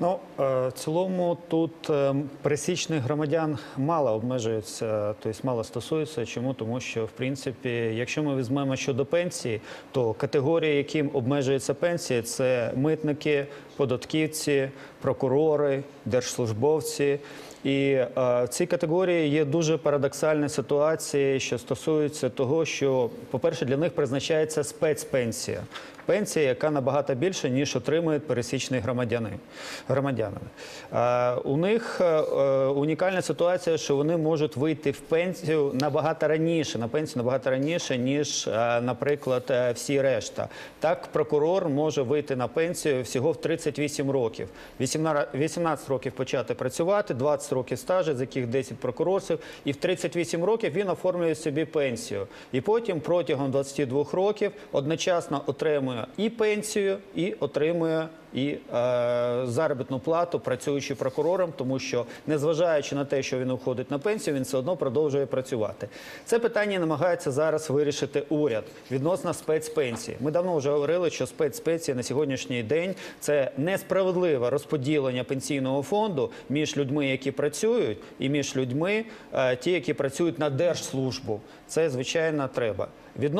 Ну, е, в цілому тут е, пересічних громадян мало обмежується, тобто мало стосується. Чому? Тому що, в принципі, якщо ми візьмемо щодо пенсії, то категорії, яким обмежується пенсія, це митники, податківці, прокурори, держслужбовці. І е, в цій категорії є дуже парадоксальні ситуації, що стосуються того, що, по-перше, для них призначається спецпенсія. Пенсія, яка набагато більша, ніж отримують пересічні громадяни. громадянини. Е, у них е, е, унікальна ситуація, що вони можуть вийти в пенсію набагато раніше, на пенсію набагато раніше, ніж, е, наприклад, е, всі решта. Так, прокурор може вийти на пенсію всього в 38 років. 18 18 років почати працювати, 20 років стажу, з яких 10 прокурорців, і в 38 років він оформлює собі пенсію. І потім протягом 22 років одночасно отримує і пенсію, і отримує і е, заробітну плату, працюючи прокурором, тому що незважаючи на те, що він уходить на пенсію, він все одно продовжує працювати. Це питання намагається зараз вирішити уряд відносно спецпенсії. Ми давно вже говорили, що спецпенсія на сьогоднішній день це несправедливе розподілення пенсійного фонду між людьми, які працюють, і між людьми, е, ті, які працюють на держслужбу. Це звичайно треба. Відносно